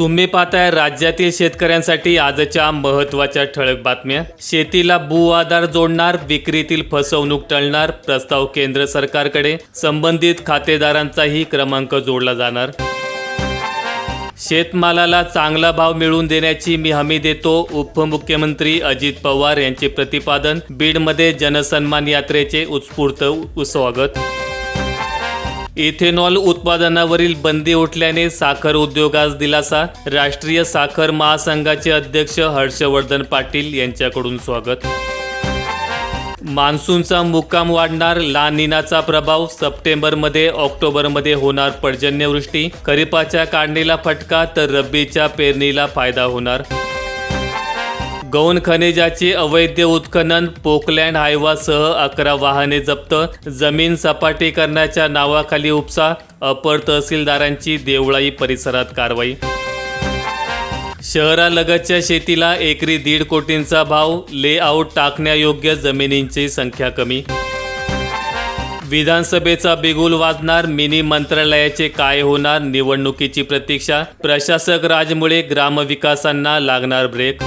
तुम्ही पाहताय राज्यातील शेतकऱ्यांसाठी आजच्या महत्त्वाच्या ठळक बातम्या. शेतीला भू आधार जोडणार विक्रीतील फसवणूक टळणार प्रस्ताव केंद्र सरकारकडे संबंधित खातेदारांचाही क्रमांक जोडला जाणार. शेतमालाला चांगला भाव मिळवून देण्याची मी हमी देतो उपमुख्यमंत्री अजित पवार यांचे प्रतिपादन बीडमध्ये जनसन्मान यात्रेचे उत्स्फूर्त स्वागत. इथेनॉल उत्पादनावरील बंदी उठल्याने साखर उद्योगास दिलासा. राष्ट्रीय साखर महासंघाचे अध्यक्ष हर्षवर्धन पाटील यांच्याकडून स्वागत. मान्सूनचा मुक्काम वाढणार ला निनाचा प्रभाव सप्टेंबरमध्ये ऑक्टोबरमध्ये होणार पर्जन्यवृष्टी. खरीपाच्या काढणीला फटका तर रब्बीच्या पेरणीला फायदा होणार. गौण खनिजाचे अवैध उत्खनन पोकलँड हायवासह अकरा वाहने जप्त जमीन सपाटीकरणाच्या नावाखाली उपसा अपर तहसीलदारांची देवळाई परिसरात कारवाई. शहरालगतच्या शेतीला एकरी दीड कोटींचा भाव लेआउट टाकण्यायोग्य जमिनींची संख्या कमी. विधानसभेचा बिगुल वाजणार मिनी मंत्रालयाचे काय होणार निवडणुकीची प्रतीक्षा प्रशासक राजमुळे ग्रामविकासांना लागणार ब्रेक.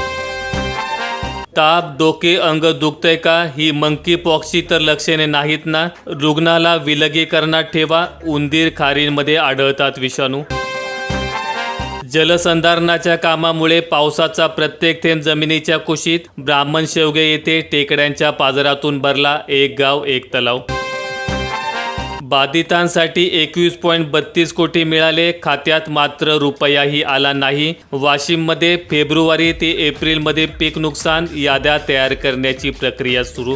ताप डोके अंग दुखतंय का? ही मंकी पॉक्सची तर लक्षणे नाहीत ना? रुग्णाला विलगीकरणात ठेवा उंदीर खारींमध्ये आढळतात विषाणू. जलसंधारणाच्या कामामुळे पावसाचा प्रत्येक थेंब जमिनीच्या कुशीत ब्राह्मण शेवगे येथे टेकड्यांच्या पाजरातून भरला एक गाव एक तलाव. बाधितांसाठी एकवीस पॉईंट बत्तीस कोटी मिळाले. खात्यात मात्र रुपयाही आला नाही. वाशिममध्ये फेब्रुवारी ते एप्रिलमध्ये पीक नुकसान याद्या तयार करण्याची प्रक्रिया सुरू.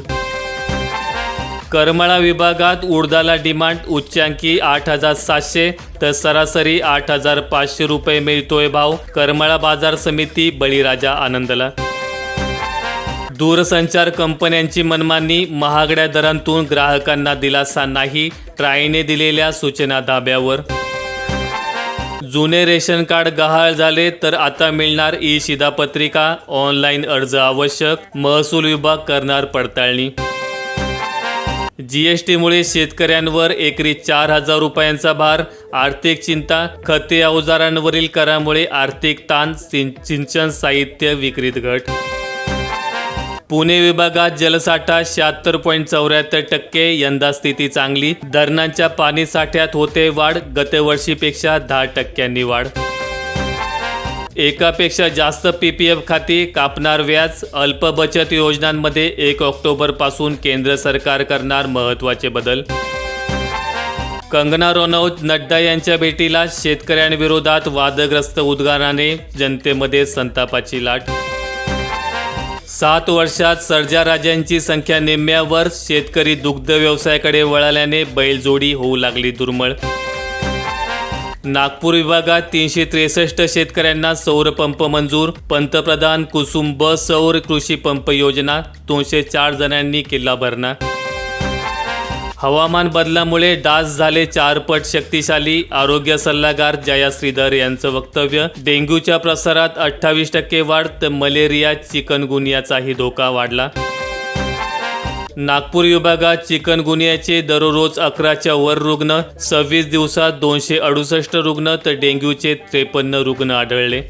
करमाळा विभागात उडदाला डिमांड उच्चांकी आठ हजार सातशे तर सरासरी आठ हजार पाचशे रुपये मिळतोय भाव. करमाळा बाजार समिती बळीराजा आनंदला. दूरसंचार कंपन्यांची मनमानी महागड्या दरांतून ग्राहकांना दिलासा नाही ट्रायने दिलेल्या सूचना धाब्यावर जुने रेशन कार्ड गहाळ झाले तर आता मिळणार ई शिधापत्रिका ऑनलाईन अर्ज आवश्यक महसूल विभाग करणार पडताळणी. जीएसटीमुळे शेतकऱ्यांवर एकरी चार हजार रुपयांचा भार आर्थिक चिंता खते अवजारांवरील करामुळे आर्थिक ताण सिंचन साहित्य विक्रीत घट पुणे विभागात जलसाठा शहात्तर पॉईंट चौऱ्याहत्तर टक्के यंदा स्थिती चांगली. धरणांच्या पाणी साठ्यात होते वाढ गतवर्षीपेक्षा दहा टक्क्यांनी वाढ. एकापेक्षा जास्त पीपीएफ खाती कापणार व्याज अल्प बचत योजनांमध्ये एक ऑक्टोबरपासून केंद्र सरकार करणार महत्त्वाचे बदल. कंगना रनौत नड्डा यांच्या भेटीला शेतकऱ्यांविरोधात वादग्रस्त उद्गाराने जनतेमध्ये संतापाची लाट सात वर्षात सर्जा राजांची संख्या निम्म्यावर शेतकरी दुग्ध व्यवसायाकडे वळाल्याने बैलजोडी होऊ लागली दुर्मळ. नागपूर विभागात तीनशे त्रेसष्ट शेतकऱ्यांना सौर पंप मंजूर. पंतप्रधान कुसुंब सौर कृषी पंप योजना. दोनशे चार जणांनी केला भरणा. हवामान बदलामुळे डास झाले चारपट शक्तिशाली आरोग्य सल्लागार जया श्रीधर यांचं वक्तव्य. डेंग्यूच्या प्रसारात अठ्ठावीस टक्के वाढ तर मलेरिया चिकनगुनियाचाही धोका वाढला. नागपूर विभागात चिकनगुनियाचे दररोज अकराच्या वर रुग्ण सव्वीस दिवसात दोनशे अडुसष्ट रुग्ण तर डेंग्यूचे त्रेपन्न रुग्ण आढळले.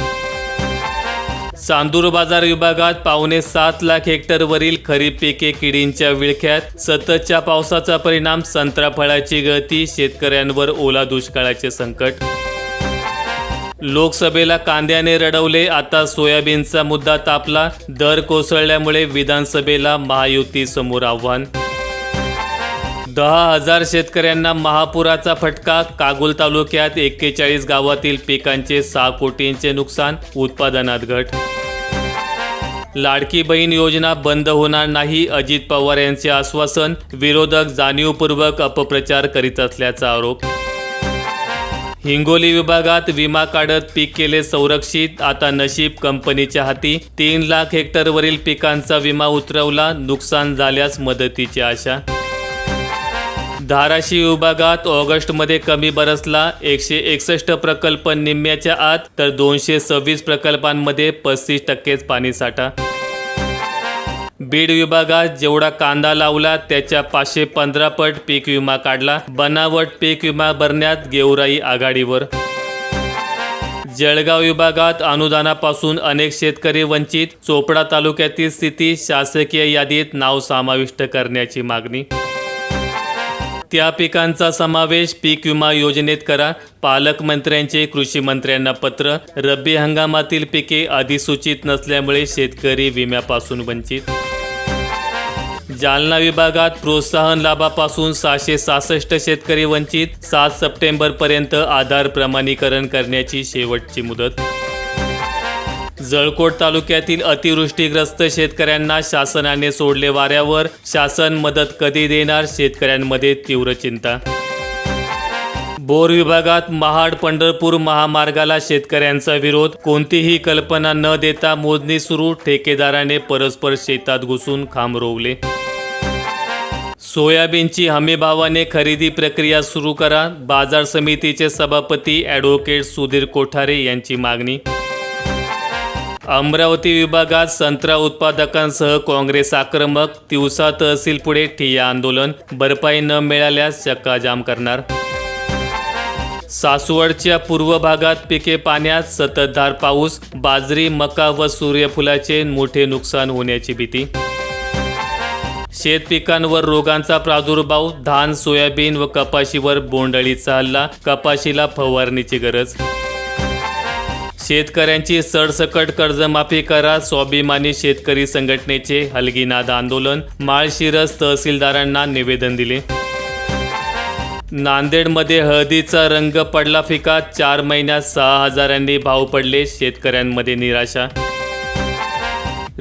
चांदूर बाजार विभागात पावणे सात लाख हेक्टरवरील खरीप पिके किडींच्या विळख्यात. सततच्या पावसाचा परिणाम संत्रा फळाची गळती शेतकऱ्यांवर ओला दुष्काळाचे संकट. लोकसभेला कांद्याने रडवले आता सोयाबीनचा मुद्दा तापला. दर कोसळल्यामुळे विधानसभेला महायुती समोर आव्हान. दहा हजार शेतकऱ्यांना महापुराचा फटका. कागुल तालुक्यात एक्केचाळीस गावातील पिकांचे सहा कोटींचे नुकसान उत्पादनात घट. लाडकी बहीण योजना बंद होणार नाही अजित पवार यांचे आश्वासन विरोधक जाणीवपूर्वक अपप्रचार करीत असल्याचा आरोप. हिंगोली विभागात विमा काढत पीक केले संरक्षित आता नशीब कंपनीच्या हाती. तीन लाख हेक्टरवरील पिकांचा विमा उतरवला नुकसान झाल्यास मदतीची आशा. धाराशिव विभागात ऑगस्टमध्ये कमी बरसला एकशे एकसष्ट प्रकल्प निम्म्याच्या आत तर दोनशे सव्वीस प्रकल्पांमध्ये पस्तीस टक्केच पाणीसाठा बीड विभागात जेवढा कांदा लावला त्याच्या पाचशे पंधरा पट पीक विमा काढला. बनावट पीक विमा भरण्यात गेवराई आघाडीवर. जळगाव विभागात अनुदानापासून अनेक शेतकरी वंचित. चोपडा तालुक्यातील स्थिती शासकीय यादीत नाव समाविष्ट करण्याची मागणी. त्या पिकांचा समावेश पीक विमा योजनेत करा. पालकमंत्र्यांचे कृषी मंत्र्यांना पत्र. रब्बी हंगामातील पिके अधिसूचित नसल्यामुळे शेतकरी विम्यापासून वंचित. जालना विभागात प्रोत्साहन लाभापासून सहाशे सहासष्ट शेतकरी वंचित. सात सप्टेंबरपर्यंत आधार प्रमाणीकरण करण्याची शेवटची मुदत. जळकोट तालुक्यातील अतिवृष्टीग्रस्त शेतकऱ्यांना शासनाने सोडले वाऱ्यावर. शासन मदत कधी देणार? शेतकऱ्यांमध्ये तीव्र चिंता. बोर विभागात महाड पंढरपूर महामार्गाला शेतकऱ्यांचा विरोध. कोणतीही कल्पना न देता मोजणी सुरू. ठेकेदाराने परस्पर शेतात घुसून खांब रोवले. सोयाबीनची हमीभावाने खरेदी प्रक्रिया सुरू करा. बाजार समितीचे सभापती ॲडव्होकेट सुधीर कोठारे यांची मागणी. अमरावती विभागात संत्रा उत्पादकांसह काँग्रेस आक्रमक दिवसा तहसील पुढे ठिय्या आंदोलन भरपाई न मिळाल्यास चक्काजाम करणार. सासवडच्या पूर्व भागात पिके पाण्यात सततधार पाऊस बाजरी मका व सूर्यफुलाचे मोठे नुकसान होण्याची भीती. शेत पिकांवर रोगांचा प्रादुर्भाव धान सोयाबीन व कपाशीवर बोंडअळीचा हल्ला कपाशीला फवारणीची गरज शेतकऱ्यांची सरसकट कर्जमाफी करा स्वाभिमानी शेतकरी संघटनेचे हलगीनाद आंदोलन माळशिरस तहसीलदारांना निवेदन दिले. नांदेडमध्ये हळदीचा रंग पडला फिका चार महिन्यात सहा हजारांनी भाव पडले शेतकऱ्यांमध्ये निराशा.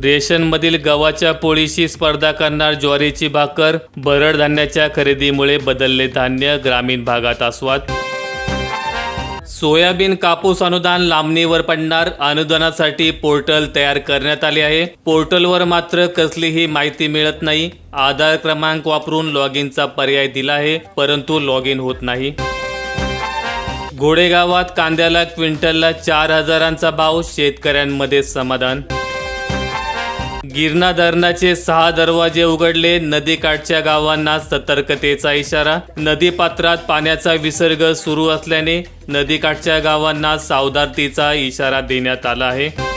रेशनमधील गव्हाच्या पोळीशी स्पर्धा करणार ज्वारीची भाकर भरडधान्याच्या खरेदीमुळे बदलले धान्य ग्रामीण भागात आस्वाद. सोयाबीन कापूस अनुदान लांबणीवर पडणार. अनुदानासाठी पोर्टल तयार करण्यात आले आहे. पोर्टलवर मात्र कसलीही माहिती मिळत नाही. आधार क्रमांक वापरून लॉग इनचा पर्याय दिला आहे परंतु लॉग इन होत नाही. घोडेगावात कांद्याला क्विंटलला चार हजारांचा भाव शेतकऱ्यांमध्ये समाधान गिरणा धरणाचे सहा दरवाजे उघडले. नदीकाठच्या गावांना सतर्कतेचा इशारा. नदीपात्रात पाण्याचा विसर्ग सुरू असल्याने नदीकाठच्या गावांना सावधानतेचा इशारा देण्यात आला आहे.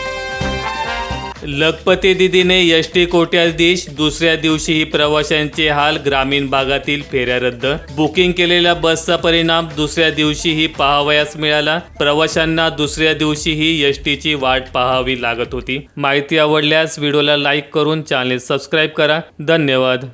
लखपती दिदीने एस टी कोट्याधीश दुसऱ्या दिवशीही प्रवाशांचे हाल ग्रामीण भागातील फेऱ्या रद्द. बुकिंग केलेल्या बसचा परिणाम दुसऱ्या दिवशीही पाहावयास मिळाला. प्रवाशांना दुसऱ्या दिवशीही एस टीची वाट पाहावी लागत होती. माहिती आवडल्यास व्हिडिओला लाईक करून चॅनेल सबस्क्राईब करा. धन्यवाद.